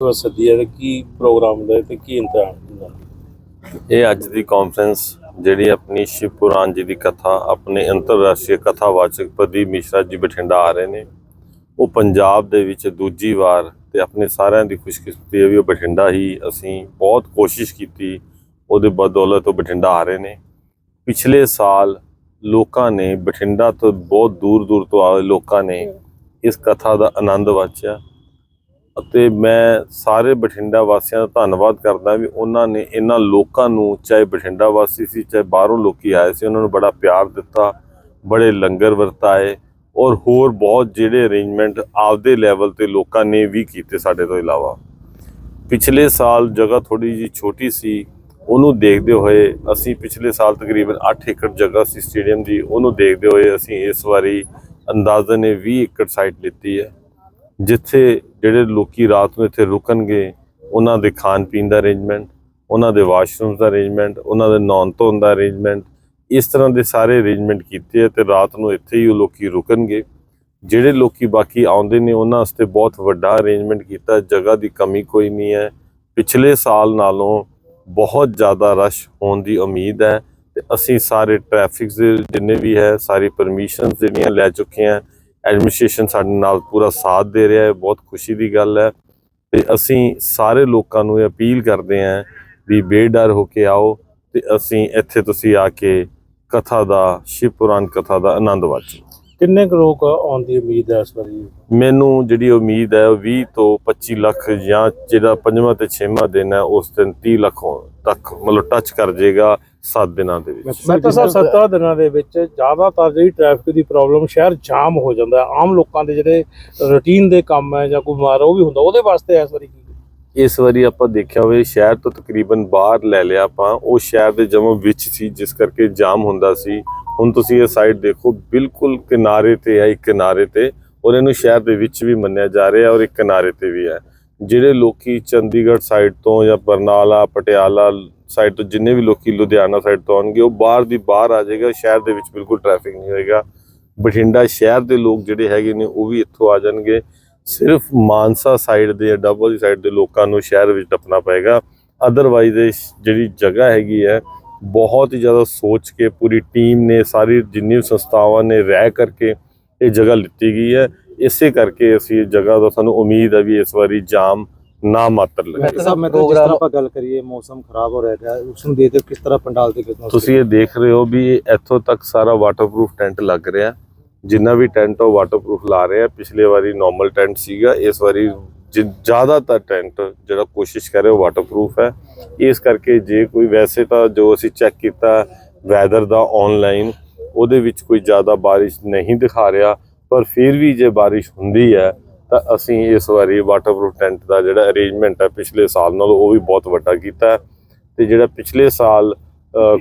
ਤੋਂ ਸੱਦੀ ਹੈ ਤੇ ਕੀ ਪ੍ਰੋਗਰਾਮ ਦਾ ਤੇ ਕੀ ਇੰਤਜ਼ਾਮ ਇਹ ਅੱਜ ਦੀ ਕਾਨਫਰੰਸ ਜਿਹੜੀ ਆਪਣੀ ਸ਼ਿਵ ਪੁਰਾਣ ਜੀ ਦੀ ਕਥਾ ਆਪਣੇ ਅੰਤਰਰਾਸ਼ਟਰੀ ਕਥਾਵਾਚਕ ਪ੍ਰਦੀਪ ਮਿਸ਼ਰਾ ਜੀ ਬਠਿੰਡਾ ਆ ਰਹੇ ਨੇ। ਉਹ ਪੰਜਾਬ ਦੇ ਵਿੱਚ ਦੂਜੀ ਵਾਰ ਤੇ ਆਪਣੇ ਸਾਰਿਆਂ ਦੀ ਖੁਸ਼ਕਿਸਮਤੀ ਹੈ ਵੀ ਉਹ ਬਠਿੰਡਾ ਹੀ ਅਸੀਂ ਬਹੁਤ ਕੋਸ਼ਿਸ਼ ਕੀਤੀ ਉਹਦੇ ਬਦੌਲਤ ਉਹ ਬਠਿੰਡਾ ਆ ਰਹੇ ਨੇ। ਪਿਛਲੇ ਸਾਲ ਲੋਕਾਂ ਨੇ ਬਠਿੰਡਾ ਤੋਂ ਬਹੁਤ ਦੂਰ ਦੂਰ ਤੋਂ ਆਏ ਲੋਕਾਂ ਨੇ ਇਸ ਕਥਾ ਦਾ ਆਨੰਦ ਵਾਚਿਆ। ਅਤੇ ਮੈਂ ਸਾਰੇ ਬਠਿੰਡਾ ਵਾਸੀਆਂ ਦਾ ਧੰਨਵਾਦ ਕਰਦਾ ਵੀ ਉਹਨਾਂ ਨੇ ਇਹਨਾਂ ਲੋਕਾਂ ਨੂੰ, ਚਾਹੇ ਬਠਿੰਡਾ ਵਾਸੀ ਸੀ, ਚਾਹੇ ਬਾਹਰੋਂ ਲੋਕੀ ਆਏ ਸੀ, ਉਹਨਾਂ ਨੂੰ ਬੜਾ ਪਿਆਰ ਦਿੱਤਾ, ਬੜੇ ਲੰਗਰ ਵਰਤਾਏ ਔਰ ਹੋਰ ਬਹੁਤ ਜਿਹੜੇ ਅਰੇਂਜਮੈਂਟ ਆਪਦੇ ਲੈਵਲ ਤੇ ਲੋਕਾਂ ਨੇ ਵੀ ਕੀਤੇ ਸਾਡੇ ਤੋਂ ਇਲਾਵਾ। ਪਿਛਲੇ ਸਾਲ ਜਗ੍ਹਾ ਥੋੜੀ ਜੀ ਛੋਟੀ ਸੀ, ਉਹਨੂੰ ਦੇਖਦੇ ਹੋਏ ਅਸੀਂ ਪਿਛਲੇ ਸਾਲ ਤਕਰੀਬਨ 8 ਏਕੜ ਜਗ੍ਹਾ ਸੀ ਸਟੇਡੀਅਮ ਦੀ, ਉਹਨੂੰ ਦੇਖਦੇ ਹੋਏ ਅਸੀਂ ਇਸ ਵਾਰੀ ਅੰਦਾਜ਼ਨ ਇਹ 20 ਏਕੜ ਸਾਈਟ ਲਿੱਤੀ ਹੈ, ਜਿੱਥੇ ਜਿਹੜੇ ਲੋਕੀ ਰਾਤ ਨੂੰ ਇੱਥੇ ਰੁਕਣਗੇ, ਉਹਨਾਂ ਦੇ ਖਾਣ ਪੀਣ ਦਾ ਅਰੇਂਜਮੈਂਟ ਉਹਨਾਂ ਦੇ ਵਾਸ਼ਰੂਮਸ ਦਾ ਅਰੇਂਜਮੈਂਟ ਉਹਨਾਂ ਦੇ ਨਹਾਉਣ ਧੋਣ ਦਾ ਅਰੇਂਜਮੈਂਟ ਇਸ ਤਰ੍ਹਾਂ ਦੇ ਸਾਰੇ ਅਰੇਂਜਮੈਂਟ ਕੀਤੇ ਹੈ ਤੇ ਰਾਤ ਨੂੰ ਇੱਥੇ ਹੀ ਉਹ ਲੋਕੀ ਰੁਕਣਗੇ। ਜਿਹੜੇ ਲੋਕੀ ਬਾਕੀ ਆਉਂਦੇ ਨੇ, ਉਹਨਾਂ ਵਾਸਤੇ ਬਹੁਤ ਵੱਡਾ ਅਰੇਂਜਮੈਂਟ ਕੀਤਾ, ਜਗ੍ਹਾ ਦੀ ਕਮੀ ਕੋਈ ਨਹੀਂ ਹੈ। ਪਿਛਲੇ ਸਾਲ ਨਾਲੋਂ ਬਹੁਤ ਜ਼ਿਆਦਾ ਰਸ਼ ਹੋਣ ਦੀ ਉਮੀਦ ਹੈ ਤੇ ਅਸੀਂ ਸਾਰੇ ਟ੍ਰੈਫਿਕ ਦੇ ਜਿੰਨੇ ਵੀ ਹੈ, ਸਾਰੀ ਪਰਮਿਸ਼ਨਸ ਜਿਹੜੀਆਂ ਲੈ ਚੁੱਕੇ ਹਾਂ ਐਡਮਿਨਿਸਟ੍ਰੇਸ਼ਨ ਸਾਡੇ ਨਾਲ ਪੂਰਾ ਸਾਥ ਦੇ ਰਿਹਾ ਹੈ ਬਹੁਤ ਖੁਸ਼ੀ ਦੀ ਗੱਲ ਹੈ। ਤੇ ਅਸੀਂ ਸਾਰੇ ਲੋਕਾਂ ਨੂੰ ਇਹ ਅਪੀਲ ਕਰਦੇ ਹਾਂ ਵੀ ਬੇਡਰ ਹੋ ਕੇ ਆਓ ਤੇ ਅਸੀਂ ਇੱਥੇ ਤੁਸੀਂ ਆ ਕੇ ਕਥਾ ਦਾ ਸ਼ਿਵ ਪੁਰਾਣ ਕਥਾ ਦਾ ਆਨੰਦ ਵਾਚੋ ਕਿੰਨੇ ਕੁ ਲੋਕ ਆਉਣ ਦੀ ਉਮੀਦ ਹੈ ਇਸ ਵਾਰੀ? ਮੈਨੂੰ ਜਿਹੜੀ ਉਮੀਦ ਹੈ ਉਹ 20 ਤੋਂ 25 ਲੱਖ ਜਾਂ ਜਿਹੜਾ ਪੰਜਵਾਂ ਤੇ ਛੇਵਾਂ ਦਿਨ ਹੈ ਉਸ ਦਿਨ 30 ਲੱਖ ਤੱਕ ਮਤਲਬ ਟੱਚ ਕਰ ਜਾਏਗਾ। 7 ਦਿਨਾਂ ਦੇ ਵਿੱਚ। ਮੈਂ ਤਾਂ ਸਰ 17 ਦਿਨਾਂ ਦੇ ਵਿੱਚ ਜ਼ਿਆਦਾਤਰ ਜਿਹੜੀ ਟ੍ਰੈਫਿਕ ਦੀ ਪ੍ਰੋਬਲਮ ਸ਼ਹਿਰ ਜਾਮ ਹੋ ਜਾਂਦਾ ਆਮ ਲੋਕਾਂ ਦੇ ਜਿਹੜੇ ਰੁਟੀਨ ਦੇ ਕੰਮ ਹੈ ਜਾਂ ਕੋਈ ਬਿਮਾਰ ਉਹ ਵੀ ਹੁੰਦਾ। ਉਹਦੇ ਵਾਸਤੇ ਇਸ ਵਾਰੀ ਕੀ? ਇਸ ਵਾਰੀ ਆਪਾਂ ਦੇਖਿਆ ਹੋਵੇ ਸ਼ਹਿਰ ਤੋਂ ਤਕਰੀਬਨ ਬਾਹਰ ਲੈ ਲਿਆ ਆਪਾਂ। ਉਹ ਸ਼ਹਿਰ ਦੇ ਜਮਾ ਵਿੱਚ ਸੀ ਜਿਸ ਕਰਕੇ ਜਾਮ ਹੁੰਦਾ ਸੀ। ਹੁਣ ਤੁਸੀਂ ਇਹ ਸਾਈਡ ਦੇਖੋ ਬਿਲਕੁਲ ਕਿਨਾਰੇ ਤੇ ਹੈ ਇੱਕ ਕਿਨਾਰੇ ਤੇ। ਔਰ ਇਹਨੂੰ ਸ਼ਹਿਰ ਦੇ ਵਿੱਚ ਵੀ ਮੰਨਿਆ ਜਾ ਰਿਹਾ ਔਰ ਇੱਕ ਕਿਨਾਰੇ ਤੇ ਵੀ ਹੈ। ਜਿਹੜੇ ਲੋਕੀ ਚੰਡੀਗੜ੍ਹ ਸਾਈਡ ਤੋਂ ਜਾਂ ਬਰਨਾਲਾ ਪਟਿਆਲਾ ਸਾਈਡ ਤੋਂ ਜਿੰਨੇ ਵੀ ਲੋਕੀ ਲੁਧਿਆਣਾ ਸਾਈਡ ਤੋਂ ਆਉਣਗੇ, ਉਹ ਬਾਹਰ ਦੀ ਬਾਹਰ ਆ ਜਾਏਗਾ, ਸ਼ਹਿਰ ਦੇ ਵਿੱਚ ਬਿਲਕੁਲ ਟ੍ਰੈਫਿਕ ਨਹੀਂ ਹੋਏਗਾ। ਬਠਿੰਡਾ ਸ਼ਹਿਰ ਦੇ ਲੋਕ ਜਿਹੜੇ ਹੈਗੇ ਨੇ, ਉਹ ਵੀ ਇੱਥੋਂ ਆ ਜਾਣਗੇ। ਸਿਰਫ ਮਾਨਸਾ ਸਾਈਡ ਦੇ ਜਾਂ ਡੱਬੋ ਦੀ ਸਾਈਡ ਦੇ ਲੋਕਾਂ ਨੂੰ ਸ਼ਹਿਰ ਵਿੱਚ ਟੱਪਣਾ ਪਏਗਾ। ਅਦਰਵਾਈਜ਼ ਇਹ ਜਿਹੜੀ ਜਗ੍ਹਾ ਹੈਗੀ ਹੈ, ਬਹੁਤ ਹੀ ਜ਼ਿਆਦਾ ਸੋਚ ਕੇ ਪੂਰੀ ਟੀਮ ਨੇ, ਸਾਰੀ ਜਿੰਨੀ ਵੀ ਸੰਸਥਾਵਾਂ ਨੇ ਰਹਿ ਕਰਕੇ ਇਹ ਜਗ੍ਹਾ ਲਿੱਤੀ ਗਈ ਹੈ। ਇਸੇ ਕਰਕੇ ਅਸੀਂ ਇਹ ਜਗ੍ਹਾ ਦਾ ਸਾਨੂੰ ਉਮੀਦ ਹੈ ਵੀ ਇਸ ਵਾਰੀ ਜਾਮ ਨਾ ਮਾਤਰ ਲੱਗੇ। ਤਾਂ ਸਾਹਿਬ ਮੈਂ ਤਾਂ ਜਿਸ ਤਰ੍ਹਾਂ ਆਪਾਂ ਗੱਲ ਕਰੀਏ ਮੌਸਮ ਖਰਾਬ ਹੋ ਰਿਹਾ ਹੈ ਉਸ ਨੂੰ ਦੇਖਦੇ ਕਿਸ ਤਰ੍ਹਾਂ ਪੰਡਾਲ ਦੇ ਕਿਸ ਤੁਸੀਂ ਇਹ ਦੇਖ ਰਹੇ ਹੋ ਵੀ ਇੱਥੋਂ ਤੱਕ ਸਾਰਾ ਵਾਟਰਪ੍ਰੂਫ ਟੈਂਟ ਲੱਗ ਰਿਹਾ। ਜਿੰਨਾ ਵੀ ਟੈਂਟ ਉਹ ਵਾਟਰਪ੍ਰੂਫ ਲਾ ਰਹੇ ਆ। ਪਿਛਲੇ ਵਾਰੀ ਨਾਰਮਲ ਟੈਂਟ ਸੀਗਾ ਇਸ ਵਾਰੀ ਜ਼ਿਆਦਾਤਰ ਟੈਂਟ ਜਿਹੜਾ ਕੋਸ਼ਿਸ਼ ਕਰ ਰਿਹਾ ਉਹ ਵਾਟਰਪ੍ਰੂਫ ਹੈ। ਇਸ ਕਰਕੇ ਜੇ ਕੋਈ ਵੈਸੇ ਤਾਂ ਜੋ ਅਸੀਂ ਚੈੱਕ ਕੀਤਾ ਵੈਦਰ ਦਾ ਆਨਲਾਈਨ ਉਹਦੇ ਵਿੱਚ ਕੋਈ ਜ਼ਿਆਦਾ ਬਾਰਿਸ਼ ਨਹੀਂ ਦਿਖਾ ਰਿਹਾ। ਪਰ ਫਿਰ ਵੀ ਜੇ ਬਾਰਿਸ਼ ਹੁੰਦੀ ਹੈ ਤਾਂ ਅਸੀਂ ਇਸ ਵਾਰੀ ਵਾਟਰਪ੍ਰੂਫ ਟੈਂਟ ਦਾ ਜਿਹੜਾ ਅਰੇਂਜਮੈਂਟ ਹੈ ਪਿਛਲੇ ਸਾਲ ਨਾਲੋਂ ਉਹ ਵੀ ਬਹੁਤ ਵੱਡਾ ਕੀਤਾ ਤੇ ਜਿਹੜਾ ਪਿਛਲੇ ਸਾਲ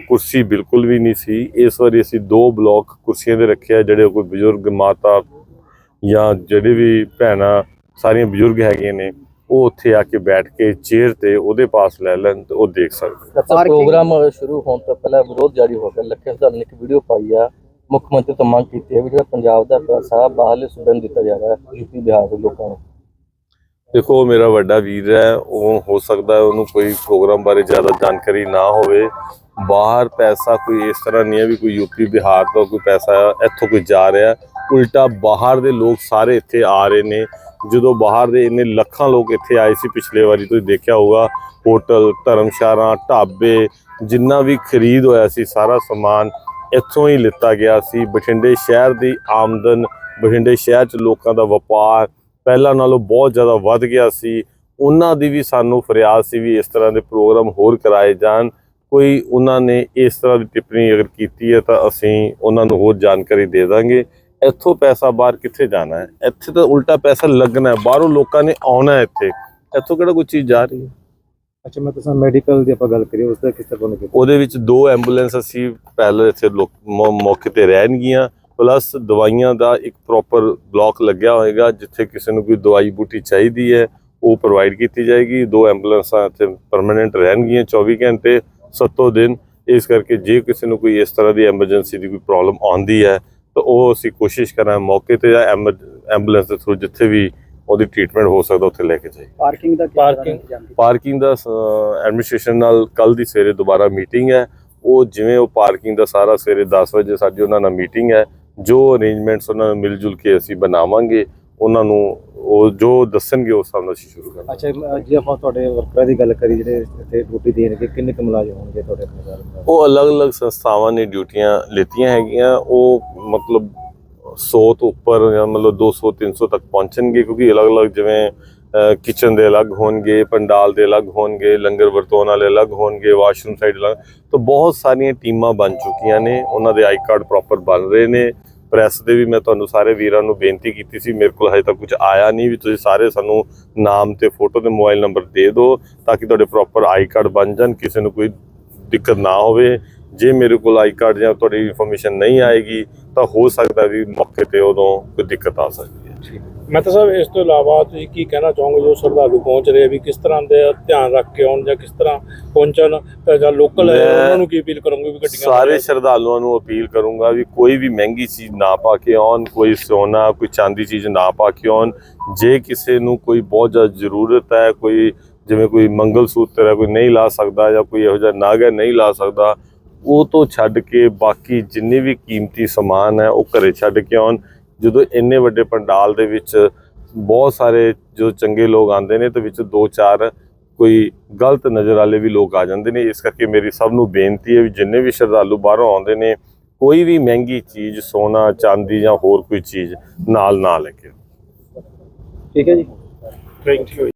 ਕੁਰਸੀ ਬਿਲਕੁਲ ਵੀ ਨਹੀਂ ਸੀ ਇਸ ਵਾਰੀ ਅਸੀਂ ਦੋ ਬਲੌਕ ਕੁਰਸੀਆਂ ਦੇ ਰੱਖਿਆ ਜਿਹੜੇ ਕੋਈ ਬਜ਼ੁਰਗ ਮਾਤਾ ਜਾਂ ਜਿਹੜੇ ਵੀ ਭੈਣਾਂ ਸਾਰੀਆਂ ਬਜ਼ੁਰਗ ਹੈਗੀਆਂ ਨੇ ਉਹ ਉੱਥੇ ਆ ਕੇ ਬੈਠ ਕੇ ਚੇਅਰ ਤੇ ਉਹਦੇ ਪਾਸ ਲੈ ਲੈਣ ਤੇ ਉਹ ਦੇਖ ਸਕਦੇ ਪ੍ਰੋਗਰਾਮ ਸ਼ੁਰੂ ਹੋਣ ਤੋਂ ਪਹਿਲਾਂ ਵਿਰੋਧ ਜਾਰੀ ਹੋ ਗਿਆ। ਲੱਖੇ ਹਜ਼ਾਰ ਨੇ ਇੱਕ ਵੀਡੀਓ ਪਾਈ ਆ। ਮੁੱਖ ਮੰਤਰੀ ਤੋਂ ਮੰਗ ਕੀਤੀ ਹੈ ਵੀ ਜਿਹੜਾ ਪੰਜਾਬ ਦਾ ਪੈਸਾ ਬਾਹਰਲੇ ਸੂਬਿਆਂ ਨੂੰ ਦਿੱਤਾ ਜਾ ਰਿਹਾ ਹੈ, ਯੂਪੀ, ਬਿਹਾਰ ਦੇ ਲੋਕਾਂ ਨੂੰ। ਦੇਖੋ, ਉਹ ਮੇਰਾ ਵੱਡਾ ਵੀਰ ਹੈ, ਉਹ ਹੋ ਸਕਦਾ ਹੈ ਉਹਨੂੰ ਕੋਈ ਪ੍ਰੋਗਰਾਮ ਬਾਰੇ ਜ਼ਿਆਦਾ ਜਾਣਕਾਰੀ ਨਾ ਹੋਵੇ। ਬਾਹਰ ਪੈਸਾ ਕੋਈ ਇਸ ਤਰ੍ਹਾਂ ਨਹੀਂ ਹੈ ਵੀ ਕੋਈ ਯੂਪੀ, ਬਿਹਾਰ ਤੋਂ ਕੋਈ ਪੈਸਾ ਇੱਥੋਂ ਕੋਈ ਜਾ ਰਿਹਾ ਉਲਟਾ ਬਾਹਰ ਦੇ ਲੋਕ ਸਾਰੇ ਇੱਥੇ ਆ ਰਹੇ ਨੇ। ਜਦੋਂ ਬਾਹਰ ਦੇ ਇੰਨੇ ਲੱਖਾਂ ਲੋਕ ਇੱਥੇ ਆਏ ਸੀ, ਪਿਛਲੇ ਵਾਰੀ ਤੁਸੀਂ ਦੇਖਿਆ ਹੋਊਗਾ, ਹੋਟਲ, ਧਰਮਸ਼ਾਲਾ, ਢਾਬੇ, ਜਿੰਨਾ ਵੀ ਖਰੀਦ ਹੋਇਆ ਸੀ, ਸਾਰਾ ਸਮਾਨ ਇੱਥੋਂ ਹੀ ਲਿੱਤਾ ਗਿਆ ਸੀ। ਬਠਿੰਡੇ ਸ਼ਹਿਰ ਦੀ ਆਮਦਨ, ਬਠਿੰਡੇ ਸ਼ਹਿਰ 'ਚ ਲੋਕਾਂ ਦਾ ਵਪਾਰ ਪਹਿਲਾਂ ਨਾਲੋਂ ਬਹੁਤ ਜ਼ਿਆਦਾ ਵੱਧ ਗਿਆ ਸੀ। ਉਹਨਾਂ ਦੀ ਵੀ ਸਾਨੂੰ ਫਰਿਆਦ ਸੀ ਵੀ ਇਸ ਤਰ੍ਹਾਂ ਦੇ ਪ੍ਰੋਗਰਾਮ ਹੋਰ ਕਰਾਏ ਜਾਣ। ਕੋਈ ਉਹਨਾਂ ਨੇ ਇਸ ਤਰ੍ਹਾਂ ਦੀ ਟਿੱਪਣੀ ਅਗਰ ਕੀਤੀ ਹੈ ਤਾਂ ਅਸੀਂ ਉਹਨਾਂ ਨੂੰ ਹੋਰ ਜਾਣਕਾਰੀ ਦੇ ਦਾਂਗੇ। ਇੱਥੋਂ ਪੈਸਾ ਬਾਹਰ ਕਿੱਥੇ ਜਾਣਾ ਹੈ? ਇੱਥੇ ਤਾਂ ਉਲਟਾ ਪੈਸਾ ਲੱਗਣਾ ਹੈ। ਬਾਹਰੋਂ ਲੋਕਾਂ ਨੇ ਆਉਣਾ ਇੱਥੇ। ਇੱਥੋਂ ਕਿਹੜਾ ਕੋਈ ਚੀਜ਼ ਜਾ ਰਹੀ ਹੈ? ਅੱਛਾ, ਮੈਂ ਤਾਂ ਮੈਡੀਕਲ ਦੀ ਆਪਾਂ ਗੱਲ ਕਰੀਏ, ਉਸ ਦਾ ਕਿਸ ਤਰ੍ਹਾਂ ਬਣੇਗਾ ਉਹਦੇ ਵਿੱਚ ਦੋ ਐਂਬੂਲੈਂਸ ਅਸੀਂ ਪਹਿਲਾਂ ਇੱਥੇ ਲੋਕ ਮੌਕੇ ਤੇ ਰਹਿਣਗੀਆਂ ਪਲੱਸ ਦਵਾਈਆਂ ਦਾ ਇੱਕ ਪ੍ਰੋਪਰ ਬਲਾਕ ਲੱਗਿਆ ਹੋਏਗਾ, ਜਿੱਥੇ ਕਿਸੇ ਨੂੰ ਕੋਈ ਦਵਾਈ ਬੂਟੀ ਚਾਹੀਦੀ ਹੈ, ਉਹ ਪ੍ਰੋਵਾਈਡ ਕੀਤੀ ਜਾਏਗੀ। ਦੋ ਐਂਬੂਲੈਂਸਾਂ ਇੱਥੇ ਪਰਮਨੈਂਟ ਰਹਿਣਗੀਆਂ 24 ਘੰਟੇ, ਸੱਤੋ ਦਿਨ। ਇਸ ਕਰਕੇ ਜੇ ਕਿਸੇ ਨੂੰ ਕੋਈ ਇਸ ਤਰ੍ਹਾਂ ਦੀ ਐਮਰਜੈਂਸੀ ਦੀ ਕੋਈ ਪ੍ਰੋਬਲਮ ਆਉਂਦੀ ਹੈ, ਤਾਂ ਉਹ ਅਸੀਂ ਕੋਸ਼ਿਸ਼ ਕਰਾਂ ਮੌਕੇ ਤੇ ਜਾਂ ਐਂਬੂਲੈਂਸ ਦੇ ਥਰੂ ਜਿੱਥੇ ਵੀ ਉਹਦੀ ਟ੍ਰੀਟਮੈਂਟ ਹੋ ਸਕਦਾ ਉੱਥੇ ਲੈ ਕੇ ਜਾਈਏ। ਪਾਰਕਿੰਗ ਦਾ Parking- ਪਾਰਕਿੰਗ ਦਾ ਐਡਮਿਨਿਸਟ੍ਰੇਸ਼ਨ ਨਾਲ ਕੱਲ ਦੀ ਸਵੇਰੇ ਦੁਬਾਰਾ ਮੀਟਿੰਗ ਹੈ। ਉਹ ਜਿਵੇਂ ਉਹ ਪਾਰਕਿੰਗ ਦਾ ਸਾਰਾ ਸਵੇਰੇ 10 ਵਜੇ ਸਾਡੀ ਉਹਨਾਂ ਨਾਲ ਮੀਟਿੰਗ ਹੈ। ਜੋ ਅਰੇਂਜਮੈਂਟਸ ਉਹਨਾਂ ਨਾਲ ਮਿਲ ਜੁਲ ਕੇ ਅਸੀਂ ਬਣਾਵਾਂਗੇ ਉਹਨਾਂ ਨੂੰ ਉਹ ਜੋ ਦੱਸਣਗੇ ਉਸ ਹਿਸਾਬ ਨਾਲ ਅਸੀਂ ਸ਼ੁਰੂ ਕਰਾਂਗੇ। ਅੱਛਾ ਜੇ ਆਪਾਂ ਤੁਹਾਡੇ ਵਰਕਰਾਂ ਦੀ ਗੱਲ ਕਰੀ ਜਿਹੜੇ ਇੱਥੇ ਡਿਊਟੀ ਦੇਣਗੇ ਕਿੰਨੇ ਕੁ ਮੁਲਾਜ਼ਮ ਹੋਣਗੇ ਤੁਹਾਡੇ ਆਪਣੇ ਉਹ ਅਲੱਗ-ਅਲੱਗ ਸੰਸਥਾਵਾਂ ਨੇ ਡਿਊਟੀਆਂ ਲਿੱਤੀਆਂ ਹੈਗੀਆਂ। ਉਹ ਮਤਲਬ 100 ਤੋਂ ਉੱਪਰ ਜਾਂ ਮਤਲਬ 200 300 ਤੱਕ ਪਹੁੰਚਣਗੇ ਕਿਉਂਕਿ ਅਲੱਗ-ਅਲੱਗ ਜਿਵੇਂ ਕਿਚਨ ਦੇ ਅਲੱਗ ਹੋਣਗੇ, ਪੰਡਾਲ ਦੇ ਅਲੱਗ ਹੋਣਗੇ, ਲੰਗਰ ਵਰਤੋਂ ਵਾਲੇ ਅਲੱਗ ਹੋਣਗੇ ਵਾਸ਼ਰੂਮ ਸਾਈਡ ਅਲੱਗ। ਤਾਂ ਬਹੁਤ ਸਾਰੀਆਂ ਟੀਮਾਂ ਬਣ ਚੁੱਕੀਆਂ ਨੇ, ਉਹਨਾਂ ਦੇ ਆਈ ਕਾਰਡ ਪ੍ਰੋਪਰ ਬਣ ਰਹੇ ਨੇ। ਪ੍ਰੈਸ ਦੇ ਵੀ ਮੈਂ ਤੁਹਾਨੂੰ ਸਾਰੇ ਵੀਰਾਂ ਨੂੰ ਬੇਨਤੀ ਕੀਤੀ ਸੀ, ਮੇਰੇ ਕੋਲ ਹਜੇ ਤੱਕ ਕੁਝ ਆਇਆ ਨਹੀਂ ਵੀ ਤੁਸੀਂ ਸਾਰੇ ਸਾਨੂੰ ਨਾਮ ਤੇ ਫੋਟੋ ਤੇ ਮੋਬਾਈਲ ਨੰਬਰ ਦੇ ਦਿਓ ਤਾਂ ਕਿ ਤੁਹਾਡੇ ਪ੍ਰੋਪਰ ਆਈ ਕਾਰਡ ਬਣ ਜਾਣ, ਕਿਸੇ ਨੂੰ ਕੋਈ ਦਿੱਕਤ ਨਾ ਹੋਵੇ। ਜੇ ਮੇਰੇ ਕੋਲ ਆਈ ਕਾਰਡ ਜਾਂ ਤੁਹਾਡੀ ਇਨਫੋਰਮੇਸ਼ਨ ਨਹੀਂ ਆਏਗੀ ਤਾਂ ਹੋ ਸਕਦਾ ਵੀ ਮੌਕੇ ਤੇ ਉਦੋਂ ਕੋਈ ਦਿੱਕਤ ਆ ਸਕਦੀ ਹੈ। ਮੈਂ ਤਾਂ ਸਾਹਿਬ ਇਸ ਤੋਂ ਇਲਾਵਾ ਤੁਸੀਂ ਕੀ ਕਹਿਣਾ ਚਾਹੋਗੇ ਜੋ ਸ਼ਰਧਾਲੂ ਪਹੁੰਚ ਰਹੇ ਵੀ ਕਿਸ ਤਰ੍ਹਾਂ ਦੇ ਧਿਆਨ ਰੱਖ ਕੇ ਆਉਣ ਜਾਂ ਕਿਸ ਤਰ੍ਹਾਂ ਪਹੁੰਚਣ ਤਾਂ ਜਾਂ ਲੋਕਲ ਹੈ ਉਹਨਾਂ ਨੂੰ ਕੀ ਅਪੀਲ ਕਰੋਗੇ ਵੀ ਗੱਡੀਆਂ ਸਾਰੇ ਸ਼ਰਧਾਲੂਆਂ ਨੂੰ ਅਪੀਲ ਕਰੂੰਗਾ ਵੀ ਕੋਈ ਵੀ ਮਹਿੰਗੀ ਚੀਜ਼ ਨਾ ਪਾ ਕੇ ਆਉਣ ਕੋਈ ਸੋਨਾ ਕੋਈ ਚਾਂਦੀ ਚੀਜ਼ ਨਾ ਪਾ ਕੇ ਆਉਣ। ਜੇ ਕਿਸੇ ਨੂੰ ਕੋਈ ਬਹੁਤ ਜ਼ਿਆਦਾ ਜ਼ਰੂਰਤ ਹੈ ਕੋਈ ਜਿਵੇਂ ਕੋਈ ਮੰਗਲ ਸੂਤਰ ਹੈ ਕੋਈ ਨਹੀਂ ਲਾ ਸਕਦਾ ਜਾਂ ਕੋਈ ਇਹੋ ਜਿਹਾ ਨਾਗ ਹੈ ਨਹੀਂ ਲਾ ਸਕਦਾ ਉਹ ਤੋਂ ਛੱਡ ਕੇ ਬਾਕੀ ਜਿੰਨੇ ਵੀ ਕੀਮਤੀ ਸਮਾਨ ਹੈ ਉਹ ਘਰੇ ਛੱਡ ਕੇ ਆਉਣ। ਜਦੋਂ ਇੰਨੇ ਵੱਡੇ ਪੰਡਾਲ ਦੇ ਵਿੱਚ ਬਹੁਤ ਸਾਰੇ ਜੋ ਚੰਗੇ ਲੋਕ ਆਉਂਦੇ ਨੇ ਤੇ ਵਿੱਚ ਦੋ ਚਾਰ ਕੋਈ ਗਲਤ ਨਜ਼ਰ ਵਾਲੇ ਵੀ ਲੋਕ ਆ ਜਾਂਦੇ ਨੇ। ਇਸ ਕਰਕੇ ਮੇਰੀ ਸਭ ਨੂੰ ਬੇਨਤੀ ਹੈ ਵੀ ਜਿੰਨੇ ਵੀ ਸ਼ਰਧਾਲੂ ਬਾਹਰੋਂ ਆਉਂਦੇ ਨੇ ਕੋਈ ਵੀ ਮਹਿੰਗੀ ਚੀਜ਼ ਸੋਨਾ ਚਾਂਦੀ ਜਾਂ ਹੋਰ ਕੋਈ ਚੀਜ਼ ਨਾਲ ਨਾ ਲੈ ਕੇ। ਠੀਕ ਹੈ ਜੀ। Thank you